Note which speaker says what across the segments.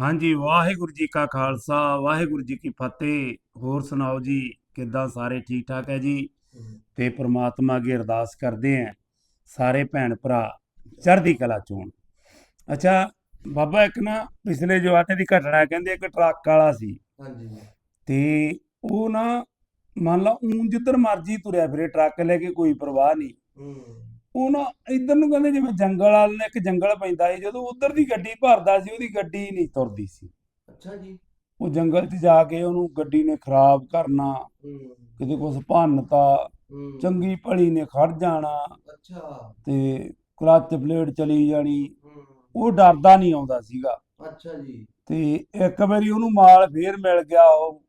Speaker 1: ਹਾਂਜੀ ਵਾਹਿਗੁਰੂ ਜੀ ਕਾ ਖਾਲਸਾ ਵਾਹਿਗੁਰੂ ਜੀ ਕੀ ਫਤਿਹ। ਹੋਰ ਸੁਣਾਓ ਜੀ ਕਿੱਦਾਂ ਸਾਰੇ ਠੀਕ ਠਾਕ ਹੈ ਜੀ? ਤੇ ਪ੍ਰਮਾਤਮਾ ਅੱਗੇ ਅਰਦਾਸ ਕਰਦੇ ਆਂ ਸਾਰੇ ਭੈਣ ਭਰਾ ਚੜ੍ਹਦੀ ਕਲਾ ਚ ਅੱਛਾ ਬਾਬਾ ਇੱਕ ਨਾ ਪਿਛਲੇ ਜਵਾਨੇ ਦੀ ਘਟਨਾ ਕਹਿੰਦੇ ਇੱਕ ਟਰੱਕ ਵਾਲਾ ਸੀ।
Speaker 2: ਹਾਂਜੀ
Speaker 1: ਤੇ ਉਹ ਨਾ ਮੰਨ ਲਾ ਊਂ ਜਿੱਧਰ ਮਰਜ਼ੀ ਤੁਰਿਆ ਫਿਰੇ ਟਰੱਕ ਲੈ ਕੇ ਕੋਈ ਪਰਵਾਹ ਨਹੀਂ। ਉਹ ਨਾ ਇੱਧਰ ਨੂੰ ਕਹਿੰਦੇ ਜਿਵੇਂ ਜੰਗਲ ਵਾਲ ਨੇ ਇੱਕ ਜੰਗਲ ਪੈਂਦਾ ਸੀ ਜਦੋਂ ਉਧਰ ਦੀ ਗੱਡੀ ਭਰਦਾ ਸੀ ਉਹਦੀ ਗੱਡੀ ਨਹੀਂ ਤੁਰਦੀ ਸੀ।
Speaker 2: ਅੱਛਾ ਜੀ।
Speaker 1: ਉਹ ਜੰਗਲ 'ਚ ਜਾ ਕੇ ਉਹਨੂੰ ਗੱਡੀ ਨੇ ਖਰਾਬ ਕਰਨਾ ਕਿਤੇ ਕੁਛ ਭੰਨਤਾ ਚੰਗੀ ਭਲੀ ਨੇ ਖੜ ਜਾਣਾ
Speaker 2: ਅੱਛਾ।
Speaker 1: ਤੇ ਕਲੱਚ ਪਲੇਟ ਚਲੀ ਜਾਣੀ। ਉਹ ਡਰਦਾ ਨਹੀਂ ਆਉਂਦਾ ਸੀਗਾ।
Speaker 2: ਅੱਛਾ ਜੀ।
Speaker 1: ਤੇ ਇੱਕ ਵਾਰੀ ਉਹਨੂੰ ਮਾਲ ਫੇਰ ਮਿਲ ਗਿਆ ਉਹ।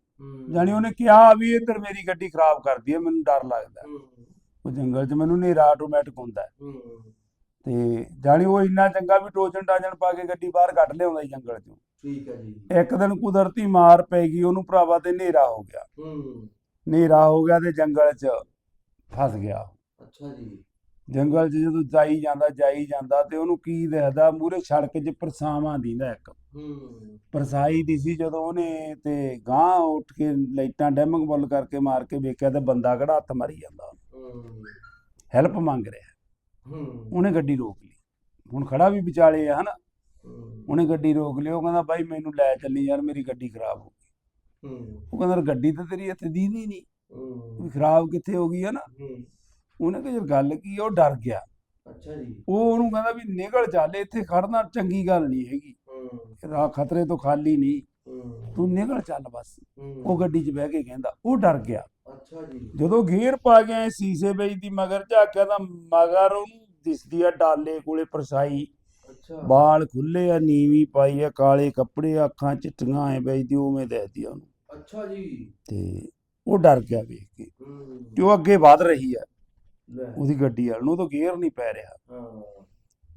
Speaker 1: ਜਾਣੀ ਉਹਨੇ ਕਿਹਾ ਵੀ ਇੱਧਰ ਮੇਰੀ ਗੱਡੀ ਖਰਾਬ ਕਰਦੀ ਹੈ ਮੈਨੂੰ ਡਰ ਲੱਗਦਾ। ਉਹ ਜੰਗਲ 'ਚ ਮੈਨੂੰ ਹਨੇਰਾ ਆਟੋਮੈਟਿਕ ਹੁੰਦਾ ਹੈ। ਤੇ ਜਾਣੀ ਉਹ ਇੰਨਾ ਚੰਗਾ ਵੀ ਟੋਚਨ ਟਾਜਨ ਪਾ ਕੇ ਗੱਡੀ ਬਾਹਰ ਕੱਢ ਲਿਆਉਂਦਾ ਸੀ ਜੰਗਲ 'ਚੋਂ।
Speaker 2: ਠੀਕ ਹੈ ਜੀ।
Speaker 1: ਇੱਕ ਦਿਨ ਕੁਦਰਤੀ ਮਾਰ ਪੈ ਗਈ ਉਹਨੂੰ ਭਰਾਵਾ ਤੇ ਹਨੇਰਾ ਹੋ ਗਿਆ।
Speaker 2: ਹੂੰ।
Speaker 1: ਹਨੇਰਾ ਹੋ ਗਿਆ ਤੇ ਜੰਗਲ 'ਚ ਫਸ ਗਿਆ
Speaker 2: ਅੱਛਾ ਜੀ।
Speaker 1: ਜੰਗਲ 'ਚ ਜਦੋਂ ਜਾਈ ਜਾਂਦਾ ਜਾਈ ਜਾਂਦਾ ਤੇ ਉਹਨੂੰ ਕੀ ਦਿਖਦਾ? ਮੂਰੇ ਸੜਕ 'ਚ ਪਰਛਾਵਾਂ ਦੀਂਦਾ ਇੱਕ।
Speaker 2: ਹੂੰ।
Speaker 1: ਪਰਛਾਈ ਦੀ ਸੀ ਜਦੋਂ ਉਹਨੇ ਤੇ ਗਾਂ ਉੱਠ ਕੇ ਲਾਈਟਾਂ ਡੈਮਿੰਗ ਬੁੱਲ ਕਰਕੇ ਮਾਰ ਕੇ ਵੇਖਿਆ ਤੇ ਬੰਦਾ ਕਿਹੜਾ ਹੱਥ ਮਾਰੀ ਜਾਂਦਾ। ਹੈਲਪ ਮੰਗ ਰਿਹਾ। ਉਹਨੇ ਗੱਡੀ ਰੋਕ ਲਈ। ਹੁਣ ਖੜਾ ਵੀ ਵਿਚਾਲੇ ਆ ਹਨਾ? ਉਹਨੇ ਗੱਡੀ ਰੋਕ ਲਈ। ਉਹ ਕਹਿੰਦਾ ਬਾਈ ਮੈਨੂੰ ਲੈ ਚੱਲੀ ਯਾਰ ਮੇਰੀ ਗੱਡੀ ਖਰਾਬ ਹੋ ਗਈ। ਉਹ ਕਹਿੰਦਾ ਗੱਡੀ ਤਾਂ ਤੇਰੀ ਇੱਥੇ ਦੀਦੀ ਨਹੀਂ। ਵੀ ਖਰਾਬ ਕਿੱਥੇ ਹੋ ਗਈ ਹੈ। ਨਾ ਉਹਨੇ ਕਿਹਾ ਯਾਰ ਗੱਲ ਕੀ ਆ, ਉਹ ਡਰ ਗਿਆ।
Speaker 2: ਅੱਛਾ ਜੀ।
Speaker 1: ਉਹ ਉਹਨੂੰ ਕਹਿੰਦਾ ਵੀ ਨਿਕਲ ਚੱਲ ਇੱਥੇ ਖੜਨਾ ਚੰਗੀ ਗੱਲ ਨਹੀਂ ਹੈਗੀ।
Speaker 2: ਹੂੰ।
Speaker 1: ਰਾਹ ਖਤਰੇ ਤੋਂ ਖਾਲੀ ਨਹੀਂ।
Speaker 2: ਹੂੰ।
Speaker 1: ਤੂੰ ਨਿਕਲ ਚੱਲ ਬਸ।
Speaker 2: ਹੂੰ।
Speaker 1: ਉਹ ਗੱਡੀ 'ਚ ਬਹਿ ਕੇ ਕਹਿੰਦਾ ਉਹ ਡਰ ਗਿਆ।
Speaker 2: ਅੱਛਾ ਜੀ।
Speaker 1: ਜਦੋਂ ਗੇਅਰ ਪਾ ਗਿਆ ਸੀਸੇ ਵਿੱਚ ਦੀ ਮਗਰ ਝਾਕਿਆ ਤਾਂ ਮਗਰ ਉਹਨੂੰ ਦਿਸਦੀ ਆ ਡਾਲੇ ਕੋਲੇ ਪਰਸਾਈ
Speaker 2: ਅੱਛਾ।
Speaker 1: ਬਾਲ ਖੁੱਲੇ ਆ ਨੀਵੀਂ ਪਾਈ ਆ ਕਾਲੇ ਕੱਪੜੇ ਅੱਖਾਂ ਚਿੱਟੀਆਂ ਐ ਬੈਦੀ ਉਵੇਂ ਦੇਖਦੀ ਆ ਉਹਨੂੰ।
Speaker 2: ਅੱਛਾ ਜੀ।
Speaker 1: ਤੇ ਉਹ ਡਰ ਗਿਆ ਵੇਖ ਕੇ।
Speaker 2: ਹੂੰ।
Speaker 1: ਤੇ ਉਹ ਅੱਗੇ ਵਧ ਰਹੀ ਆ। ਉਹਦੀ ਗੱਡੀ ਵਾਲ ਨੂੰ ਤਾਂ ਗੇਅਰ ਨਹੀਂ ਪੈ ਰਿਹਾ।
Speaker 2: ਹਾਂ।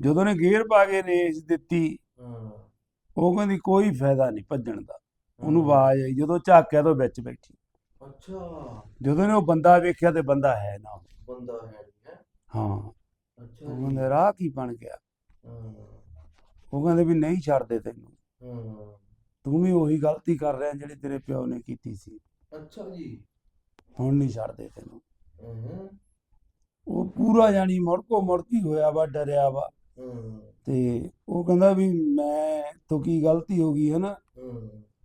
Speaker 1: ਜਦੋਂ ਨੇ ਗੇਅਰ ਪਾ ਕੇ ਰੇਸ ਦਿੱਤੀ
Speaker 2: ਹਾਂ।
Speaker 1: ਉਹ ਕਹਿੰਦੀ ਕੋਈ ਫਾਇਦਾ ਨਹੀਂ ਭੱਜਣ ਦਾ। ਉਹਨੂੰ। ਆਵਾਜ਼ ਆਈ ਜਦੋਂ ਝਾਕਿਆ ਤਾਂ ਵਿੱਚ ਬੈਠੀ।
Speaker 2: ਅੱਛਾ।
Speaker 1: ਜਦੋਂ ਨੇ ਉਹ ਬੰਦਾ ਵੇਖਿਆ ਤੇ ਬੰਦਾ ਹੈ ਨਾ।
Speaker 2: ਬੰਦਾ ਹੈ ਨਹੀਂ ਹੈ।
Speaker 1: ਹਾਂ।
Speaker 2: ਅੱਛਾ
Speaker 1: ਉਹ
Speaker 2: ਜੀ।
Speaker 1: ਕਹਿੰਦੇ ਰਾਹ ਕੀ ਬਣ ਗਿਆ? ਉਹ ਕਹਿੰਦੇ ਵੀ ਨਹੀਂ ਛੱਡਦੇ ਤੈਨੂੰ।
Speaker 2: ਹਾਂ।
Speaker 1: ਤੂੰ ਵੀ ਉਹੀ ਗਲਤੀ ਕਰ ਰਿਹਾ ਜਿਹੜੀ ਤੇਰੇ ਪਿਓ ਨੇ ਕੀਤੀ ਸੀ।
Speaker 2: ਅੱਛਾ ਜੀ।
Speaker 1: ਹੁਣ ਨਹੀਂ ਛੱਡਦੇ ਤੈਨੂੰ। ਪੂਰਾ ਜਾਨੀ ਮੁੜਕੋ ਮੁੜਕੀ ਹੋਇਆ ਵਾ ਡਰਿਆ ਵਾ। ਤੇ ਉਹ ਕਹਿੰਦਾ ਵੀ ਮੈਂ ਤੋਂ ਕੀ ਗਲਤੀ ਹੋ ਗਈ ਹੈ ਨਾ?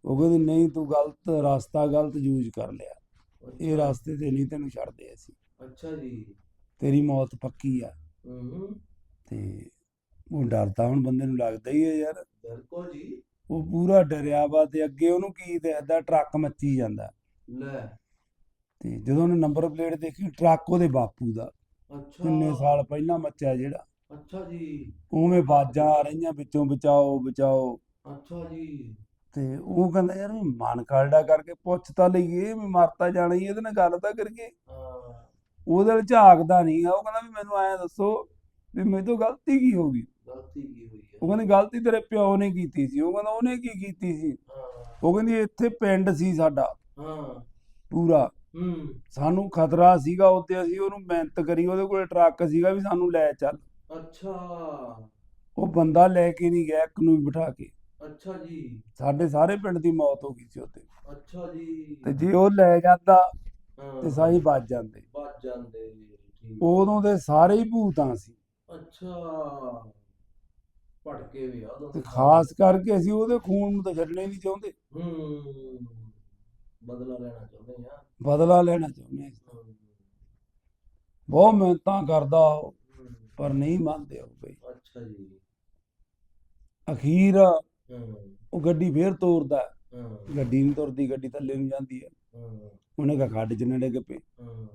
Speaker 1: ਉਹ ਕਹਿੰਦੀ ਨਹੀਂ ਤੂੰ ਗਲਤ ਰਸਤਾ ਗਲਤ ਯੂਜ਼ ਕਰ ਲਿਆ। ਇਹ ਰਸਤੇ ਤੇ ਨਹੀਂ ਤੈਨੂੰ ਛੱਡਦੇ ਅਸੀਂ।
Speaker 2: ਅੱਛਾ ਜੀ।
Speaker 1: ਤੇਰੀ ਮੌਤ ਪੱਕੀ ਆ। ਤੇ ਉਹ ਡਰਦਾ ਹੁਣ ਬੰਦੇ ਨੂੰ ਲੱਗਦਾ ਹੀ ਹੈ ਯਾਰ।
Speaker 2: ਬਿਲਕੁਲ ਜੀ?
Speaker 1: ਉਹ ਪੂਰਾ ਡਰਿਆ ਵਾ ਤੇ ਅੱਗੇ ਉਹਨੂੰ ਕੀ ਦਿਖਦਾ ਟਰੱਕ ਮੱਚੀ ਜਾਂਦਾ।
Speaker 2: ਲੈ।
Speaker 1: ਤੇ ਜਦੋਂ ਉਹਨੇ ਨੰਬਰ ਪਲੇਟ ਦੇਖੀ ਟਰੱਕ ਉਹਦੇ ਬਾਪੂ ਦਾ।
Speaker 2: ਅੱਛਾ।
Speaker 1: ਕਿੰਨੇ ਸਾਲ ਪਹਿਲਾਂ ਮੱਚਿਆ ਜਿਹੜਾ?
Speaker 2: ਅੱਛਾ ਜੀ।
Speaker 1: ਉਵੇਂ ਬਾਜਾਂ ਆ ਰਹੀਆਂ ਵਿੱਚੋਂ ਬਚਾਓ ਬਚਾਓ।
Speaker 2: ਅੱਛਾ ਜੀ।
Speaker 1: ਤੇ ਉਹ ਕਹਿੰਦਾ ਯਾਰ ਵੀ ਮਨ ਕਰਦਾ ਕਰਕੇ ਪੁੱਛ ਤਾਂ ਲਈਏ ਵੀ ਮਰਤਾ ਜਾਣਾ ਹੀ ਇਹਦੇ ਨਾਲ ਗੱਲ ਤਾਂ ਕਰੀਏ।
Speaker 2: ਹਾਂ।
Speaker 1: ਉਹਦੇ ਨਾਲ ਝਾਕਦਾ ਨਹੀਂ ਆ ਉਹ ਕਹਿੰਦਾ ਵੀ ਮੈਨੂੰ ਐਂ ਦੱਸੋ ਵੀ ਮੇਰੇ ਤੋਂ ਗਲਤੀ ਕੀ ਹੋ ਗਈ?
Speaker 2: ਗਲਤੀ ਕੀ ਹੋਈ ਹੈ?
Speaker 1: ਉਹ ਕਹਿੰਦੀ ਗਲਤੀ ਤੇਰੇ ਪਿਓ ਨੇ ਕੀਤੀ ਸੀ। ਉਹ ਕਹਿੰਦਾ ਉਹਨੇ ਕੀ ਕੀਤੀ ਸੀ? ਉਹ ਕਹਿੰਦੀ ਇੱਥੇ ਪਿੰਡ ਸੀ ਸਾਡਾ।
Speaker 2: ਹਾਂ।
Speaker 1: ਪੂਰਾ।
Speaker 2: ਹੂੰ।
Speaker 1: ਸਾਨੂੰ ਖਤਰਾ ਸੀਗਾ ਉੱਤੇ ਅਸੀਂ ਉਹਨੂੰ ਮਿਹਨਤ ਕਰੀ ਉਹਦੇ ਕੋਲੇ ਟਰੱਕ ਸੀਗਾ ਵੀ ਸਾਨੂੰ ਲੈ ਚੱਲ।
Speaker 2: ਅੱਛਾ।
Speaker 1: ਉਹ ਬੰਦਾ ਲੈ ਕੇ ਨਹੀਂ ਗਿਆ ਇੱਕ ਨੂੰ ਵੀ ਬਿਠਾ ਕੇ।
Speaker 2: ਅੱਛਾ ਜੀ।
Speaker 1: ਸਾਡੇ ਸਾਰੇ ਪਿੰਡ ਦੀ ਮੌਤ ਹੋ ਗਈ ਸੀ ਉੱਤੇ
Speaker 2: ਅੱਛਾ ਜੀ।
Speaker 1: ਤੇ ਜੇ ਉਹ ਲੈ ਜਾਂਦਾ ਤੇ ਸਾਈ ਬਚ ਜਾਂਦੇ।
Speaker 2: ਬਚ ਜਾਂਦੇ ਠੀਕ।
Speaker 1: ਉਦੋਂ ਦੇ ਸਾਰੇ ਹੀ ਭੂਤਾਂ ਸੀ।
Speaker 2: ਅੱਛਾ। ਭੜਕੇ ਵੀ ਆ
Speaker 1: ਤੇ ਖਾਸ ਕਰਕੇ ਅਸੀਂ ਉਹਦੇ ਖੂਨ ਨੂੰ ਤਾਂ ਛੱਡਣਾ ਨਹੀਂ ਚਾਹੁੰਦੇ।
Speaker 2: ਹੂੰ। ਬਦਲਾ ਲੈਣਾ ਚਾਹੁੰਦੇ ਆ।
Speaker 1: ਬਦਲਾ ਲੈਣਾ ਚਾਹੁੰਦੇ। ਹੂੰ, ਬਹੁਤ ਮਿਹਨਤਾਂ ਕਰਦਾ ਪਰ ਨਹੀਂ ਮੰਨਦੇ ਉਹ ਬਈ
Speaker 2: ਅੱਛਾ ਜੀ।
Speaker 1: ਅਖੀਰ ਉਹ ਗੱਡੀ ਫੇਰ ਤੋਰਦਾ। ਗੱਡੀ ਨਹੀਂ ਤੁਰਦੀ ਗੱਡੀ ਥੱਲੇ ਨੂੰ ਜਾਂਦੀ ਹੈ। ਉਹਨੇ ਕਿਹਾ ਖੱਡ ਚ ਨੇੜੇ
Speaker 2: ਹੂੰ।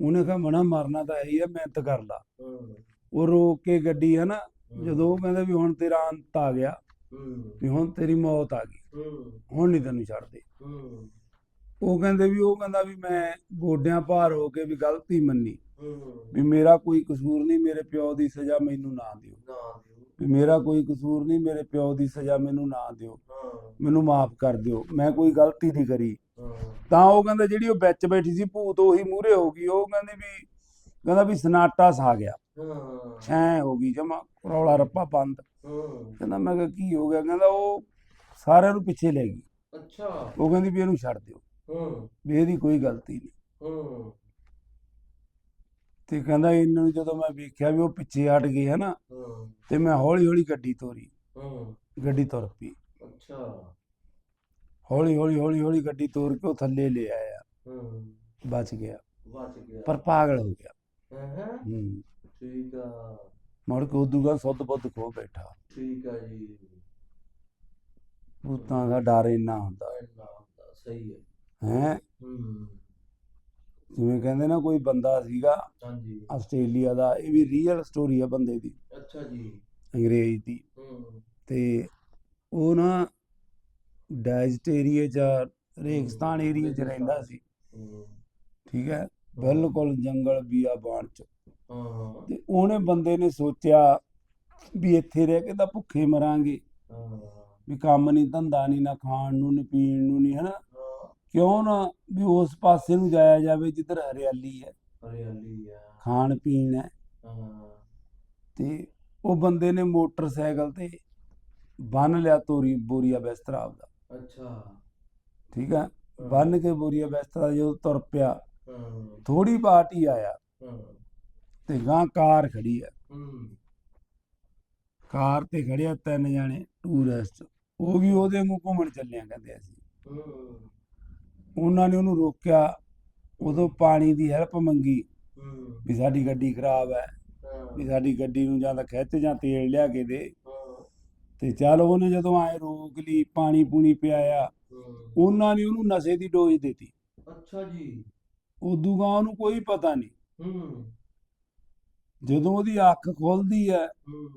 Speaker 1: ਉਹਨੇ ਕਿਹਾ ਮਣਾ ਮਰਨਾ ਤਾਂ ਹੈ ਹੀ ਮਿਹਨਤ ਕਰ ਲਾ। ਉਹ ਰੋਕ ਕੇ ਗੱਡੀ ਹੈ ਨਾ ਜਦੋਂ ਉਹ ਕਹਿੰਦਾ ਵੀ ਹੁਣ ਤੇਰਾ ਅੰਤ ਆ ਗਿਆ ਵੀ ਹੁਣ ਤੇਰੀ ਮੌਤ ਆ ਗਈ। ਹੁਣ ਨਹੀਂ ਤੈਨੂੰ ਛੱਡਦੇ। ਉਹ ਕਹਿੰਦੇ ਵੀ ਉਹ ਕਹਿੰਦਾ ਵੀ ਮੈਂ ਗੋਡਿਆਂ ਭਾਰ ਹੋ ਕੇ ਵੀ ਗਲਤੀ ਮੰਨੀ। ਵੀ ਮੇਰਾ ਕੋਈ ਕਸੂਰ ਨਹੀਂ ਮੇਰੇ ਪਿਓ ਦੀ ਸਜ਼ਾ ਮੈਨੂੰ ਨਾ ਦਿਓ। ਵੀ ਮੇਰਾ ਕੋਈ ਕਸੂਰ ਨਹੀਂ ਮੇਰੇ ਪਿਓ ਦੀ ਸਜ਼ਾ ਮੈਨੂੰ ਨਾ ਦਿਓ। ਮੈਨੂੰ ਮਾਫ ਕਰ ਦਿਓ। ਮੈਂ ਕੋਈ ਗਲਤੀ ਨਹੀਂ ਕਰੀ। ਤਾਂ ਉਹ ਕਹਿੰਦੇ ਜਿਹੜੀ ਉਹ ਵਿੱਚ ਬੈਠੀ ਸੀ ਭੂਤ ਉਹੀ ਮੂਹਰੇ ਹੋ ਗਈ। ਉਹ ਕਹਿੰਦੀ ਵੀ ਕਹਿੰਦਾ ਵੀ ਸਨਾਟਾ ਛਾ ਗਿਆ।
Speaker 2: ਹਾਂ।
Speaker 1: ਛੈਂ ਹੋ ਗਈ ਜਮਾ ਰੌਲਾ ਰੱਪਾ ਬੰਦ। ਕਹਿੰਦਾ ਮੈਂ ਕਿਹਾ ਕੀ ਹੋ ਗਿਆ? ਕਹਿੰਦਾ ਉਹ ਸਾਰਿਆਂ ਨੂੰ ਪਿੱਛੇ ਲੈ ਗਈ।
Speaker 2: ਅੱਛਾ।
Speaker 1: ਉਹ ਕਹਿੰਦੀ ਵੀ ਇਹਨੂੰ ਛੱਡ ਦਿਓ।
Speaker 2: ਹੂੰ।
Speaker 1: ਵੀ ਇਹਦੀ ਕੋਈ ਗਲਤੀ ਨਹੀਂ।
Speaker 2: ਹੂੰ।
Speaker 1: ਤੇ ਕਹਿੰਦਾ ਇਹਨੂੰ ਜਦੋਂ ਮੈਂ ਵੇਖਿਆ ਵੀ ਉਹ ਪਿੱਛੇ ਹਟ ਗਈ ਹੈ ਨਾ
Speaker 2: ਹੂੰ।
Speaker 1: ਤੇ ਮੈਂ ਹੌਲੀ ਹੌਲੀ ਗੱਡੀ ਤੋਰੀ।
Speaker 2: ਹੂੰ।
Speaker 1: ਗੱਡੀ ਤੁਰ ਪਈ।
Speaker 2: ਅੱਛਾ।
Speaker 1: ਹੌਲੀ ਹੌਲੀ ਹੌਲੀ ਹੌਲੀ ਗੱਡੀ ਤੋਰ ਕੇ ਉਹ ਥੱਲੇ ਲੈ ਆਇਆ।
Speaker 2: ਹੂੰ।
Speaker 1: ਬਚ ਗਿਆ।
Speaker 2: ਬਚ ਗਿਆ।
Speaker 1: ਪਰ ਪਾਗਲ ਹੋ ਗਿਆ।
Speaker 2: ਹਾਂ ਹਾਂ?
Speaker 1: ਹੂੰ।
Speaker 2: ਠੀਕ ਆ।
Speaker 1: ਮੁੜ ਕੇ ਉਦੋਂ ਗਾ ਸੁੱਧ ਬੁੱਧ ਖੋ ਬੈਠਾ।
Speaker 2: ਠੀਕ ਆ ਜੀ।
Speaker 1: ਭੂਤਾਂ ਦਾ ਡਰ ਇੰਨਾ ਹੁੰਦਾ।
Speaker 2: ਸਹੀ ਹੈ।
Speaker 1: ਹੈ? ਜਿਵੇਂ ਕਹਿੰਦੇ ਨਾ ਕੋਈ ਬੰਦਾ ਸੀਗਾ
Speaker 2: ਹਾਂਜੀ।
Speaker 1: ਆਸਟ੍ਰੇਲੀਆ ਦਾ ਇਹ ਵੀ ਰੀਅਲ ਸਟੋਰੀ ਆ ਬੰਦੇ ਦੀ।
Speaker 2: ਅੱਛਾ ਜੀ।
Speaker 1: ਅੰਗਰੇਜ਼ ਦੀ। ਤੇ ਉਹ ਨਾ ਏਰੀਏ ਚ ਰੇਗਿਸਤਾਨ ਏਰੀਏ ਚ ਰਹਿੰਦਾ ਸੀ। ਠੀਕ ਹੈ? ਬਿਲਕੁਲ ਜੰਗਲ ਬੀਆਬਾਨ ਚ।
Speaker 2: ਹਾਂ ਹਾਂ।
Speaker 1: ਤੇ ਉਹਨੇ ਬੰਦੇ ਨੇ ਸੋਚਿਆ ਵੀ ਇੱਥੇ ਰਹਿ ਕੇ ਤਾਂ ਭੁੱਖੇ ਮਰਾਂਗੇ।
Speaker 2: ਹਾਂ।
Speaker 1: ਵੀ ਕੰਮ ਨਹੀਂ ਧੰਦਾ ਨਹੀਂ ਨਾ ਖਾਣ ਨੂੰ ਨਹੀਂ ਪੀਣ ਨੂੰ ਨਹੀਂ ਹਨਾ? ਕਿਉਂ ਨਾ ਵੀ ਉਸ ਪਾਸੇ ਨੂੰ ਜਾਇਆ ਜਾਵੇ ਜਿੱਧਰ ਹਰਿਆਲੀ ਹੈ।
Speaker 2: ਹਰਿਆਲੀ ਆ।
Speaker 1: ਖਾਣ ਪੀਣ ਹੈ। ਤੇ ਉਹ ਬੰਦੇ ਨੇ ਮੋਟਰਸਾਈਕਲ ਤੇ ਬੰਨ ਲਿਆ ਤੋਰੀ ਬੋਰੀਆ ਬਿਸਤਰਾ ਆਪਦਾ।
Speaker 2: ਅੱਛਾ।
Speaker 1: ਠੀਕ ਹੈ?
Speaker 2: ਹਾਂ,
Speaker 1: ਬੰਨ ਕੇ ਬੋਰੀਆ ਬਿਸਤਰਾ ਜਦੋਂ ਤੁਰ ਪਿਆ ਥੋੜੀ ਹੀ ਆਇਆ। ਤੇ ਗਾਂ ਕਾਰ ਖੜੀ ਹੈ।
Speaker 2: ਹੂੰ।
Speaker 1: ਕਾਰ ਤੇ ਖੜਿਆ ਤਿੰਨ ਜਾਣੇ ਟੂਰਿਸਟ ਉਹ ਵੀ ਉਹਦੇ ਵਾਂਗੂ ਘੁੰਮਣ ਚੱਲਿਆ ਕਹਿੰਦੇ ਅਸੀਂ। ਉਹਨਾਂ ਨੇ ਉਹਨੂੰ ਰੋਕਿਆ ਉਦੋਂ ਪਾਣੀ ਦੀ ਹੈਲਪ ਮੰਗੀ ਵੀ ਸਾਡੀ ਗੱਡੀ ਖਰਾਬ ਹੈ ਵੀ ਸਾਡੀ ਗੱਡੀ ਨੂੰ ਜਾਂ ਤਾਂ ਖਿੱਚ ਜਾਂ ਤੇਲ ਲਿਆ ਕੇ ਦੇ। ਤੇ ਚੱਲ ਉਹਨੇ ਜਦੋਂ ਆਏ ਰੋਕ ਲਈ ਪਾਣੀ ਪੂਣੀ ਪਿਆਇਆ ਉਹਨਾਂ ਨੇ ਉਹਨੂੰ ਨਸ਼ੇ ਦੀ ਡੋਜ਼ ਦਿੱਤੀ।
Speaker 2: ਅੱਛਾ ਜੀ।
Speaker 1: ਉਦੋਂ ਗਾ ਉਹਨੂੰ ਕੋਈ ਪਤਾ ਨਹੀਂ।
Speaker 2: ਹੂੰ।
Speaker 1: ਜਦੋਂ ਉਹਦੀ ਅੱਖ ਖੁੱਲਦੀ ਹੈ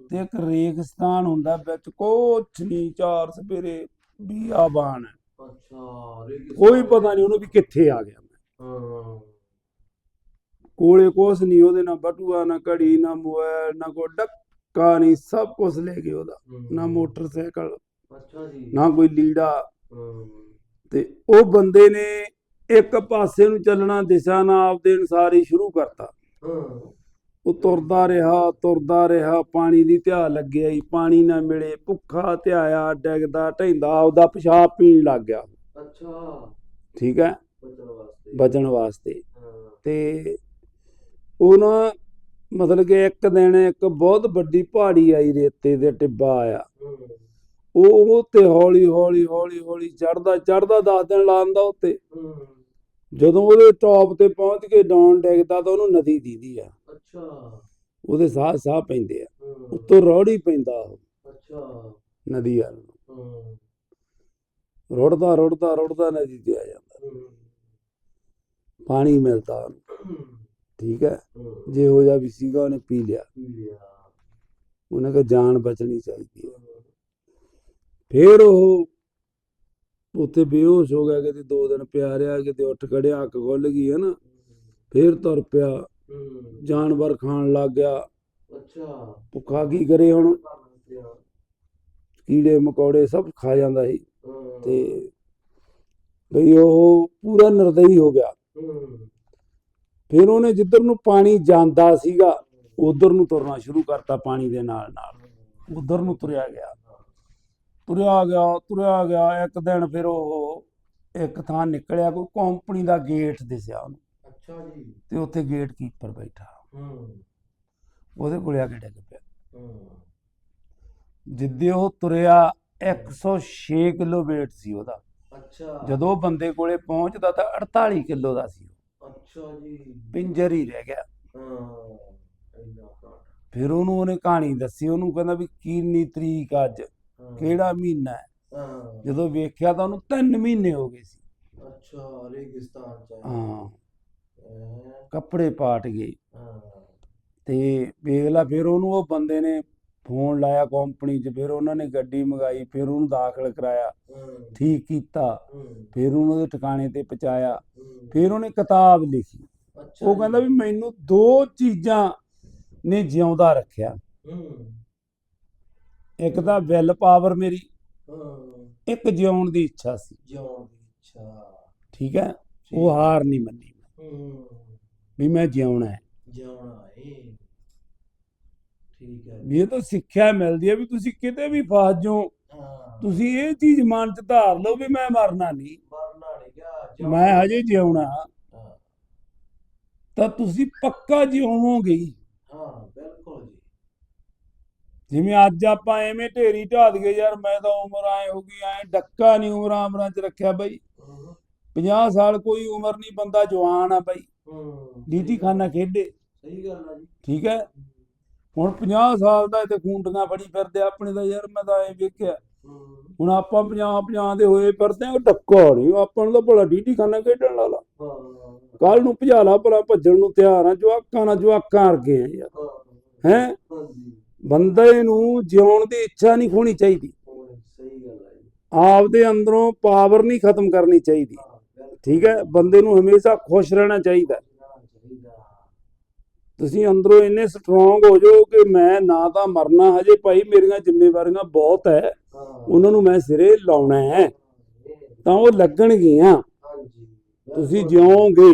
Speaker 1: ਤੇ ਇੱਕ ਰੇਗਿਸਤਾਨ ਹੁੰਦਾ ਵਿੱਚ ਕੁਛ ਨਹੀਂ ਚਾਰ ਸਵੇਰੇ ਬੀਆਬਾਨ ਹੈ।
Speaker 2: ਅੱਛਾ
Speaker 1: ਕੋਈ ਪਤਾ ਨਹੀਂ ਉਹਨੂੰ ਵੀ ਕਿੱਥੇ ਆ ਗਿਆ ਮੈਂ। ਕੋਲੇ ਕੁਛ ਨਹੀਂ ਉਹਦੇ ਨਾਲ ਬਟੂਆ ਨਾ ਘੜੀ ਨਾ ਮੋਬਾਈਲ ਨਾ ਕੋਈ ਡੱਕਾ ਨਹੀਂ ਸਭ ਕੁਝ ਲੈ ਗਏ ਉਹਦਾ। ਨਾ ਮੋਟਰਸਾਈਕਲ
Speaker 2: ਅੱਛਾ ਜੀ।
Speaker 1: ਨਾ ਕੋਈ ਲੀੜਾ। ਤੇ ਉਹ ਬੰਦੇ ਨੇ ਇੱਕ ਪਾਸੇ ਨੂੰ ਚੱਲਣਾ ਦਿਸ਼ਾ ਨਾਲ ਆਪਦੇ ਅਨੁਸਾਰ ਹੀ ਸ਼ੁਰੂ ਕਰਤਾ।
Speaker 2: ਹਾਂ।
Speaker 1: ਉਹ ਤੁਰਦਾ ਰਿਹਾ ਤੁਰਦਾ ਰਿਹਾ ਪਾਣੀ ਦੀ ਧਿਆ ਲੱਗਿਆ ਹੀ ਪਾਣੀ ਨਾ ਮਿਲੇ ਭੁੱਖਾ ਧਿਆਇਆ ਡਿੱਗਦਾ ਢੈਂਦਾ ਆਪਦਾ ਪਿਸ਼ਾਬ ਪੀਣ ਲੱਗ ਗਿਆ।
Speaker 2: ਅੱਛਾ।
Speaker 1: ਠੀਕ ਹੈ?
Speaker 2: ਬਚਣ ਵਾਸਤੇ।
Speaker 1: ਤੇ ਉਹ ਨਾ ਮਤਲਬ ਕਿ ਇੱਕ ਦਿਨ ਇੱਕ ਬਹੁਤ ਵੱਡੀ ਪਹਾੜੀ ਆਈ ਰੇਤੇ ਦੇ ਟਿੱਬਾ ਆਇਆ। ਉਹ ਉਹ ਤੇ ਹੌਲੀ ਹੌਲੀ ਹੌਲੀ ਹੌਲੀ ਚੜਦਾ ਚੜਦਾ 10 ਦਿਨ ਲਾਉਂਦਾ ਉੱਤੇ ਜਦੋਂ ਉਹਦੇ ਟੌਪ ਤੇ ਪਹੁੰਚ ਕੇ ਡਾਊਨ ਡਿੱਗਦਾ ਤਾਂ ਉਹਨੂੰ ਨਦੀ ਦੀਦੀ ਆ।
Speaker 2: ਅੱਛਾ।
Speaker 1: ਉਹਦੇ ਸਾਹ ਸਾਹ ਪੈਂਦੇ ਆ।
Speaker 2: ਹੂੰ।
Speaker 1: ਉੱਤੋਂ ਰੌੜੀ ਪੈਂਦਾ ਉਹ।
Speaker 2: ਅੱਛਾ।
Speaker 1: ਨਦੀ
Speaker 2: ਹੂੰ।
Speaker 1: ਰੁੜਦਾ ਰੁੜਦਾ ਰੁੜਦਾ ਨਦੀ ਤੇ ਆ ਜਾਂਦਾ।
Speaker 2: ਹੂੰ।
Speaker 1: ਪਾਣੀ ਮਿਲਦਾ ਠੀਕ ਹੈ?
Speaker 2: ਹੂੰ।
Speaker 1: ਜਿਹੋ ਜਿਹਾ ਵੀ ਸੀਗਾ ਉਹਨੇ ਪੀ ਲਿਆ।
Speaker 2: ਲਿਆ।
Speaker 1: ਉਹਨੇ ਕਿਹਾ ਜਾਨ ਬਚਣੀ ਚਾਹੀਦੀ ਹੈ। ਫੇਰ ਉਹ ਉੱਥੇ ਬੇਹੋਸ਼ ਹੋ ਗਿਆ ਕਿਤੇ ਦੋ ਦਿਨ ਪਿਆ ਰਿਹਾ ਕਿਤੇ ਉੱਠ ਖੜਿਆ ਅੱਖ ਖੁੱਲ ਗਈ ਹੈ ਨਾ ਫੇਰ ਤੁਰ ਪਿਆ। ਜਾਨਵਰ ਖਾਣ ਲੱਗ ਗਿਆ।
Speaker 2: ਅੱਛਾ।
Speaker 1: ਭੁੱਖਾ ਕੀ ਕਰੇ ਹੁਣ? ਕੀੜੇ ਮਕੌੜੇ ਸਭ ਖਾ ਜਾਂਦਾ ਸੀ। ਤੇ ਬਈ ਉਹ ਪੂਰਾ ਨਿਰਦਈ ਹੋ ਗਿਆ। ਫਿਰ ਉਹਨੇ ਜਿੱਧਰ ਨੂੰ ਪਾਣੀ ਜਾਂਦਾ ਸੀਗਾ ਉਧਰ ਨੂੰ ਤੁਰਨਾ ਸ਼ੁਰੂ ਕਰਤਾ ਪਾਣੀ ਦੇ ਨਾਲ ਨਾਲ ਉਧਰ ਨੂੰ ਤੁਰਿਆ ਗਿਆ। ਤੁਰਿਆ ਗਿਆ ਤੁਰਿਆ ਗਿਆ ਇੱਕ ਦਿਨ ਫਿਰ ਉਹ ਇੱਕ ਥਾਂ ਨਿਕਲਿਆ ਕੋਈ ਕੰਪਨੀ ਦਾ ਗੇਟ ਦਿਸਿਆ ਉਹਨੂੰ।
Speaker 2: ਅੱਛਾ ਜੀ।
Speaker 1: ਤੇ ਉੱਥੇ ਗੇਟ ਕੀਪਰ ਬੈਠਾ।
Speaker 2: ਹੂੰ।
Speaker 1: ਉਹਦੇ ਕੋਲੇ ਆ ਕੇ ਡਿੱਗ ਪਿਆ।
Speaker 2: ਹੂੰ।
Speaker 1: ਜਿੱਦੇ ਉਹ ਤੁਰਿਆ 106 ਕਿਲੋ weight ਸੀ ਉਹਦਾ।
Speaker 2: ਅੱਛਾ।
Speaker 1: ਜਦੋਂ ਬੰਦੇ ਕੋਲੇ ਪਹੁੰਚਦਾ ਤਾਂ 48 ਕਿਲੋ ਦਾ ਸੀ।
Speaker 2: ਅੱਛਾ ਜੀ।
Speaker 1: ਪਿੰਜਰ ਹੀ ਰਹਿ ਗਿਆ।
Speaker 2: ਹਾਂ ਇੰਨਾ ਘੱਟ।
Speaker 1: ਫਿਰ ਉਹਨੂੰ ਉਹਨੇ ਕਹਾਣੀ ਦੱਸੀ ਉਹਨੂੰ ਕਹਿੰਦਾ ਵੀ ਕਿੰਨੀ ਤਰੀਕ ਅੱਜ?
Speaker 2: ਹਾਂ
Speaker 1: ਕਿਹੜਾ ਮਹੀਨਾ ਹੈ?
Speaker 2: ਹਾਂ।
Speaker 1: ਜਦੋਂ ਵੇਖਿਆ ਤਾਂ ਉਹਨੂੰ 3 ਮਹੀਨੇ ਹੋ ਗਏ ਸੀ।
Speaker 2: ਅੱਛਾ ਰੇਗਿਸਤਾਨ ਚ।
Speaker 1: ਹਾਂ? ਕੱਪੜੇ ਪਾਟ ਗਏ।
Speaker 2: ਹਾਂ।
Speaker 1: ਤੇ ਵੇਖ ਲਾ ਫਿਰ ਉਹਨੂੰ ਉਹ ਬੰਦੇ ਨੇ ਫੋਨ ਲਾਇਆ ਕੰਪਨੀ 'ਚ ਫਿਰ ਉਹਨਾਂ ਨੇ ਗੱਡੀ ਮੰਗਾਈ ਫਿਰ ਉਹਨੂੰ ਦਾਖਲ ਕਰਾਇਆ। ਠੀਕ ਕੀਤਾ। ਫਿਰ ਉਹਨੂੰ ਉਹਦੇ ਟਿਕਾਣੇ ਤੇ ਪਹੁੰਚਾਇਆ। ਫਿਰ ਉਹਨੇ ਕਿਤਾਬ ਲਿਖੀ। ਉਹ ਕਹਿੰਦਾ ਵੀ ਮੈਨੂੰ ਦੋ ਚੀਜ਼ਾਂ ਨੇ ਜਿਉਂਦਾ ਰੱਖਿਆ। ਇੱਕ ਤਾਂ ਵਿਲ ਪਾਵਰ ਮੇਰੀ ਇੱਕ ਜਿਉਣ ਦੀ ਇੱਛਾ ਸੀ।
Speaker 2: ਜਿਉਣ ਦੀ ਇੱਛਾ।
Speaker 1: ਠੀਕ ਹੈ? ਉਹ ਹਾਰ ਨਹੀਂ ਮੰਨੀ ਵੀ ਮੈਂ ਜਿਉਣਾ ਹੈ।
Speaker 2: ਜਿਉਣਾ ਏ ਠੀਕ ਹੈ।
Speaker 1: ਵੀ ਇਹ ਤਾਂ ਸਿੱਖਿਆ ਮਿਲਦੀ ਹੈ ਵੀ ਤੁਸੀਂ ਕਿਤੇ ਵੀ ਫਸ ਜਾਓ। ਤੁਸੀਂ ਇਹ ਚੀਜ਼ ਮਨ ਚ ਧਾਰ ਲਓ ਵੀ ਮੈਂ ਮਰਨਾ ਨਹੀਂ।
Speaker 2: ਮਰਨਾ
Speaker 1: ਮੈਂ ਹਜੇ ਜਿਉਣਾ। ਤਾਂ ਤੁਸੀਂ ਪੱਕਾ ਜਿਉਵੋਗੇ ਹੀ।
Speaker 2: ਬਿਲਕੁਲ।
Speaker 1: ਜਿਵੇਂ ਅੱਜ ਆਪਾਂ ਐਵੇਂ ਢੇਰੀ ਢਾ ਦਈਏ ਯਾਰ ਮੈਂ ਤਾਂ ਉਮਰ ਆਏ ਹੋ ਗਈ ਐ ਡੱਕਾ ਨਹੀਂ ਉਮਰਾਂ ਉਮਰਾਂ ਚ ਰੱਖਿਆ ਬਈ।
Speaker 2: ਹੂੰ
Speaker 1: 50 ਸਾਲ ਕੋਈ ਉਮਰ ਨਹੀਂ ਬੰਦਾ ਜਵਾਨ ਆ ਬਈ। ਡੀਟੀ ਖਾਨਾ ਖੇਡੇ।
Speaker 2: ਸਹੀ ਗੱਲ ਆ ਜੀ।
Speaker 1: ਠੀਕ ਹੈ? ਹੁਣ 50 ਸਾਲ ਦਾ ਇੱਥੇ ਖੂੰਟੀਆਂ ਫੜੀ ਫਿਰਦੇ ਆਪਣੇ ਦਾ ਯਾਰ ਮੈਂ ਤਾਂ ਐ ਵੇਖਿਆ। ਹੁਣ ਆਪਾਂ 50 50 ਦੇ ਹੋਏ ਫਿਰਦੇ ਆ ਡੱਕਾ ਨਹੀਂ ਆਪਾਂ ਨੂੰ ਤਾਂ ਭਲਾ ਡੀਟੀ ਖਾਨਾ ਖੇਡਣ ਲਾ ਲਾ। ਕੱਲ ਨੂੰ ਭਜਾਲਾ ਭਲਾ ਭੱਜਣ ਨੂੰ ਤਿਆਰ ਆ ਜਵਾਕਾਂ ਨਾਲ ਜਵਾਕਾਂ ਵਰਗੇ ਆ ਯਾਰ।
Speaker 2: ਹਾਂ।
Speaker 1: ਹੈ?
Speaker 2: ਹਾਂਜੀ।
Speaker 1: ਬੰਦੇ ਨੂੰ ਜਿਉਣ ਦੀ ਇੱਛਾ ਨਹੀਂ ਹੋਣੀ ਚਾਹੀਦੀ। ਆਪਦੇ ਅੰਦਰੋਂ ਪਾਵਰ ਨਹੀਂ ਖਤਮ ਕਰਨੀ ਚਾਹੀਦੀ। ਠੀਕ ਹੈ? ਬੰਦੇ ਨੂੰ ਹਮੇਸ਼ਾ ਖੁਸ਼ ਰਹਿਣਾ ਚਾਹੀਦਾ। ਤੁਸੀਂ ਅੰਦਰੋਂ ਇੰਨੇ ਸਟਰੋਂਗ ਹੋ ਜਾਓ ਕਿ ਮੈਂ ਨਾ ਤਾਂ ਮਰਨਾ ਹਜੇ ਭਾਈ ਮੇਰੀਆਂ ਜ਼ਿੰਮੇਵਾਰੀਆਂ ਬਹੁਤ ਹੈ। ਉਹਨਾਂ ਨੂੰ ਮੈਂ ਸਿਰੇ ਲਾਉਣਾ ਹੈ। ਤਾਂ ਉਹ ਲੱਗਣਗੀਆਂ। ਤੁਸੀਂ ਜਿਉਓਗੇ